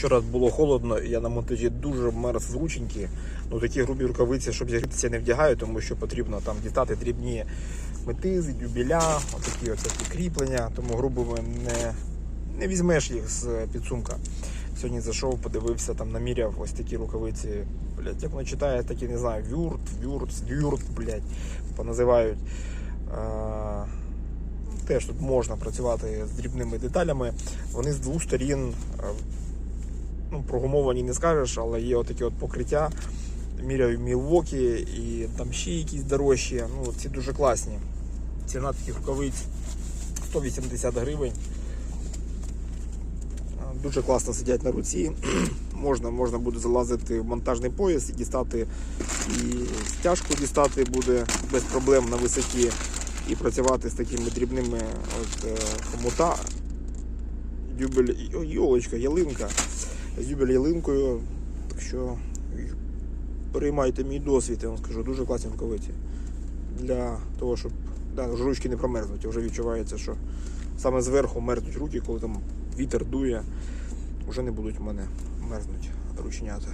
Вчора було холодно, я на монтажі дуже мерз в рученьки. Ну такі грубі рукавиці, щоб зігрітися, не вдягаю, тому що потрібно там дістати дрібні метизи, дюбеля, отакі от такі кріплення, тому грубими не, не візьмеш їх з підсумка. Сьогодні зайшов, подивився, там наміряв ось такі рукавиці. Блять, як воно читає, такі не знаю, вюрт, вюрт, вюрт, блять, поназивають. А, Теж тут можна працювати з дрібними деталями. Вони з двох сторін ну, прогумовані не скажеш, але є отакі от покриття. Міряю в Мілвокі і там ще якісь дорожчі. Ну, ці дуже класні. Ціна таких рукавиць 180 гривень. Дуже класно сидять на руці. можна, можна буде залазити в монтажний пояс і дістати і стяжку дістати буде без проблем на висоті. І працювати з такими дрібними от, е, хомута. Дюбель, йолочка, ялинка. З дюбель ялинкою. Так що переймайте мій досвід, я вам скажу, дуже класні рукавиці. Для того, щоб да, ручки не промерзнуть. Вже відчувається, що саме зверху мерзнуть руки, коли там вітер дує, вже не будуть в мене мерзнуть рученята.